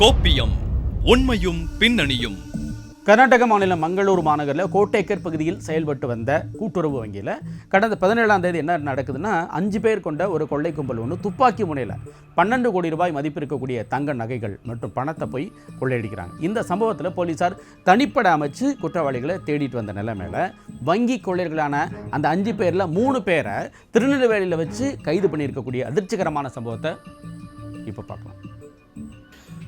கோப்பியம் உண்மையும் பின்னணியும். கர்நாடக மாநிலம் மங்களூர் மாநகரில் கோட்டேக்கர் பகுதியில் செயல்பட்டு வந்த கூட்டுறவு வங்கியில் கடந்த பதினேழாம் தேதி என்ன நடக்குதுன்னா அஞ்சு பேர் கொண்ட ஒரு கொள்ளை கும்பல் ஒன்று துப்பாக்கி முனையில் பன்னெண்டு கோடி ரூபாய் மதிப்பு இருக்கக்கூடிய தங்க நகைகள் மற்றும் பணத்தை போய் கொள்ளையடிக்கிறாங்க. இந்த சம்பவத்தில் போலீசார் தனிப்பட அமைச்சு குற்றவாளிகளை தேடிட்டு வந்த நிலைமையில் வங்கி கொள்ளையர்களான அந்த அஞ்சு பேரில் மூணு பேரை திருநெல்வேலியில் வச்சு கைது பண்ணியிருக்கக்கூடிய அதிர்ச்சிகரமான சம்பவத்தை இப்போ பார்க்கலாம்.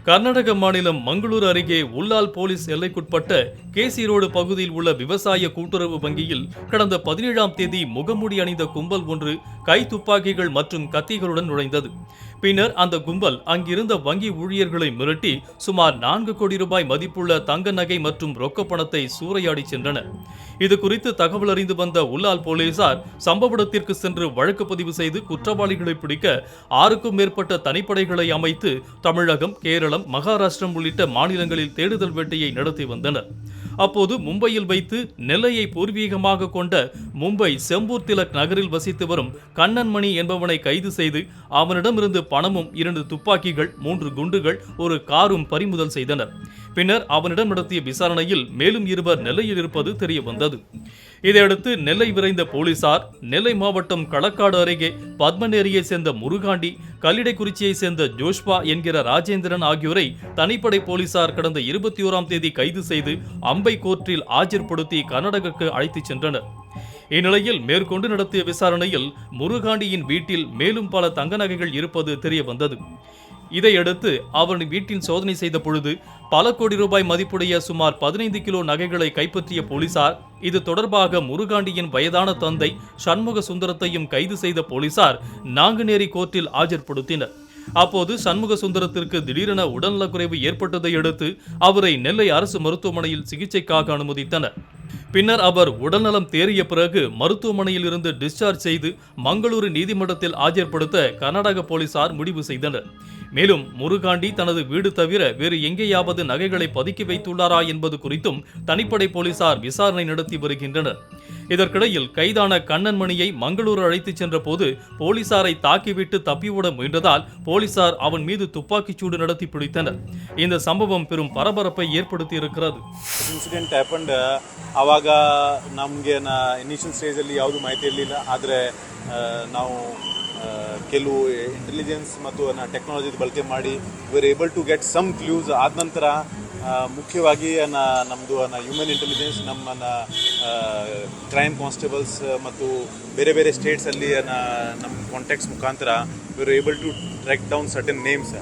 கர்நாடக மாநிலம் மங்களூர் அருகே உல்லால் போலீஸ் எல்லைக்குட்பட்ட கேசி ரோடு பகுதியில் உள்ள விவசாய கூட்டுறவு வங்கியில் கடந்த பதினேழாம் தேதி முகமூடி அணிந்த கும்பல் ஒன்று கை துப்பாக்கிகள் மற்றும் கத்திகளுடன் நுழைந்தது. பின்னர் அந்த கும்பல் அங்கிருந்த வங்கி ஊழியர்களை மிரட்டி சுமார் நான்கு கோடி ரூபாய் மதிப்புள்ள தங்க நகை மற்றும் ரொக்க பணத்தை சூறையாடி சென்றனர் இது குறித்து தகவல் அறிந்து வந்த உல்லால் போலீசார் சம்பவ இடத்திற்கு சென்று வழக்கு பதிவு செய்து குற்றவாளிகளை பிடிக்க ஆறுக்கும் மேற்பட்ட தனிப்படைகளை அமைத்து தமிழகம் கேரளம் மகாராஷ்டிரம் உள்ளிட்ட மாநிலங்களில் தேடுதல் வேட்டையை நடத்தி வந்தனர். அப்போது மும்பையில் வைத்து நெல்லையை பூர்வீகமாக கொண்ட மும்பை செம்பூர் திலக் நகரில் வசித்து வரும் கண்ணன்மணி என்பவனை கைது செய்து அவனிடமிருந்து பணமும் இரண்டு துப்பாக்கிகள் மூன்று குண்டுகள் ஒரு காரும் பறிமுதல் செய்தனர். பின்னர் அவனிடம் நடத்திய விசாரணையில் மேலும் இருவர் நெல்லையில் இருப்பது தெரிய வந்தது இதையடுத்து நெல்லை விரைந்த போலீசார் நெல்லை மாவட்டம் களக்காடு அருகே பத்மநேரியை சேர்ந்த முருகாண்டி கல்லிடைக்குறிச்சியை சேர்ந்த ஜோஷ்பா என்கிற ராஜேந்திரன் ஆகியோரை தனிப்படை போலீசார் கடந்த இருபத்தி ஓராம் தேதி கைது செய்து அம்பை கோர்ட்டில் ஆஜர்படுத்தி கர்நாடகக்கு அழைத்துச் சென்றனர். இந்நிலையில் மேற்கொண்டு நடத்திய விசாரணையில் முருகாண்டியின் வீட்டில் மேலும் பல தங்க நகைகள் இருப்பது தெரிய வந்தது இதையடுத்து அவன் வீட்டில் சோதனை செய்த பொழுது பல கோடி ரூபாய் மதிப்புடைய சுமார் பதினைந்து கிலோ நகைகளை கைப்பற்றிய போலீசார் இது தொடர்பாக முருகாண்டியின் வயதான தந்தை சண்முக சுந்தரத்தையும் கைது செய்த போலீசார் நாங்குநேரி கோர்ட்டில் ஆஜர்படுத்தினர். அப்போது சண்முக சுந்தரத்திற்கு திடீரென உடல்நலக்குறைவு ஏற்பட்டதை அடுத்து அவரை நெல்லை அரசு மருத்துவமனையில் சிகிச்சைக்காக அனுமதித்தனர். பின்னர் அவர் உடல்நலம் தேறிய பிறகு மருத்துவமனையில் இருந்து டிஸ்சார்ஜ் செய்து மங்களூரு நீதிமன்றத்தில் ஆஜர்படுத்த கர்நாடக போலீசார் முடிவு செய்தனர். மேலும் முருகாண்டி தனது வீடு தவிர வேறு எங்கேயாவது நகைகளை பதுக்கி வைத்துள்ளாரா என்பது குறித்தும் தனிப்படை போலீசார் விசாரணை நடத்தி வருகின்றனர். இதற்கிடையில் கைதான கண்ணன்மணியை மங்களூரு அழைத்துச் சென்ற போது போலீசாரை தாக்கிவிட்டு தப்பியோட முயன்றதால் போலீசார் அவன் மீது துப்பாக்கிச்சூடு நடத்தி பிடித்தனர் இந்த சம்பவம் பெரும் பரபரப்பை ஏற்படுத்தி இருக்கிறது ಇನ್ಸಿಡೆಂಟ್ ಹ್ಯಾಪಂಡ್ ಆವಾಗ ನಮಗೆ ನಾ ಇನಿಷಿಯಲ್ ಸ್ಟೇಜಲ್ಲಿ ಯಾವುದು ಮಾಹಿತಿ ಇರಲಿಲ್ಲ ಆದರೆ ನಾವು ಆ, ಕೆಲವು ಇಂಟೆಲಿಜೆನ್ಸ್ ಮತ್ತು ಟೆಕ್ನಾಲಜಿ ಬಳಕೆ ಮಾಡಿ we're able to get some clues ಆದ ನಂತರ ಆ, ಮುಖ್ಯವಾಗಿ ನಮ್ಮದು ಹ್ಯೂಮನ್ ಇಂಟೆಲಿಜೆನ್ಸ್ ನಮ್ಮ ಕ್ರೈಮ್ ಕಾನ್ಸ್ಟೇಬಲ್ಸ್ ಮತ್ತು ಬೇರೆ ಬೇರೆ ಸ್ಟೇಟ್ಸಲ್ಲಿ ನಮ್ಮ ಕಾಂಟ್ಯಾಕ್ಟ್ಸ್ ಮುಖಾಂತರ we're able to track down certain names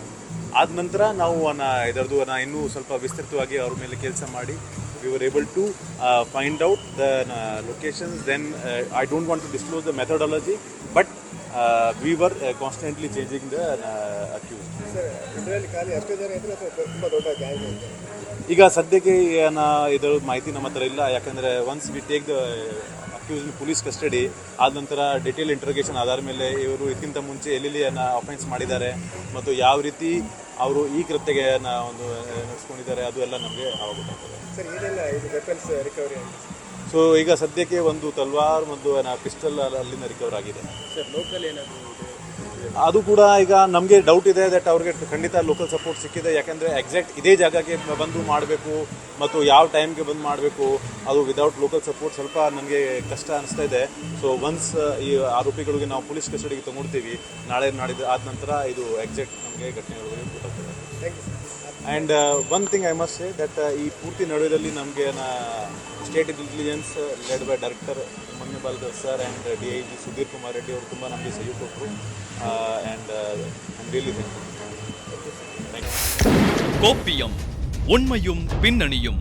ಆದ ನಂತರ ನಾವು ಅನ್ನ, ಇದರದ್ದು ಅನ್ನ ಇನ್ನೂ ಸ್ವಲ್ಪ ವಿಸ್ತೃತವಾಗಿ ಅವ್ರ ಮೇಲೆ ಕೆಲಸ ಮಾಡಿ we were able to find out the locations then I don't want to disclose the methodology but we were constantly changing the accused ಈಗ ಸದ್ಯಕ್ಕೆ ಏನ ಇದರ ಮಾಹಿತಿ ನಮ್ಮ ಹತ್ರ ಇಲ್ಲ. ಯಾಕಂದರೆ once we take the accused police custody ಆದ ನಂತರ ಡಿಟೇಲ್ ಇಂಟ್ರೋಗೇಷನ್ ಆಧಾರ ಮೇಲೆ ಇವರು ಇದಕ್ಕಿಂತ ಮುಂಚೆ ಎಲ್ಲೆಲ್ಲಿ ಅಫೆನ್ಸ್ ಮಾಡಿದ್ದಾರೆ ಮತ್ತು ಯಾವ ರೀತಿ ಅವರು ಈ ಕೃತ್ಯಗೆ ನ- ಒಂದು ನಡೆಸ್ಕೊಂಡಿದ್ದಾರೆ ಅದು ಎಲ್ಲ ನಮಗೆ ಆವಾಗ ಗೊತ್ತಾಗ್ತದೆ. ರಿಕವರಿ ಆಗಿದೆ ಸೊ ಈಗ ಸದ್ಯಕ್ಕೆ ಒಂದು ತಲ್ವಾರ್ ಮತ್ತು ಪಿಸ್ಟಲ್ ಅಲ್ಲಿಂದ ರಿಕವರ್ ಆಗಿದೆ. ಸರ್ ಲೋಕಲ್ ಏನಾದರೂ ಅದು ಕೂಡ ಈಗ ನಮಗೆ ಡೌಟ್ ಇದೆ ದಟ್ ಅವ್ರಿಗೆ ಖಂಡಿತ ಲೋಕಲ್ ಸಪೋರ್ಟ್ ಸಿಕ್ಕಿದೆ. ಯಾಕೆಂದರೆ ಎಕ್ಸಾಕ್ಟ್ ಇದೇ ಜಾಗಕ್ಕೆ ಬಂದು ಮಾಡಬೇಕು ಮತ್ತು ಯಾವ ಟೈಮ್ಗೆ ಬಂದು ಮಾಡಬೇಕು ಅದು ವಿದೌಟ್ ಲೋಕಲ್ ಸಪೋರ್ಟ್ ಸ್ವಲ್ಪ ನನಗೆ ಕಷ್ಟ ಅನಿಸ್ತಾ ಇದೆ. ಸೊ ಒನ್ಸ್ ಈ ಆರೋಪಿಗಳಿಗೆ ನಾವು ಪೊಲೀಸ್ ಕಸ್ಟಡಿಗೆ ತಗೊಳ್ತೀವಿ ನಾಳೆ ನಾಡಿದ್ದು ಆದ ನಂತರ ಇದು ಎಕ್ಸಾಕ್ಟ್ ನಮಗೆ ಘಟನೆಗಳು ಗೊತ್ತಾಗ್ತದೆ. And one thing I must say that ಈ ಪೂರ್ತಿ ನಡುವೆಯಲ್ಲಿ ನಮಗೆ state intelligence led by director Manyapal sir and D I G Sudhir Kumar Reddy ಅವರು ತುಂಬ ನಮಗೆ ಸಹಿ ಕೊಟ್ಟರು and I'm really thank you thank you கோப்பியம் உண்மையும் பின்னணியும்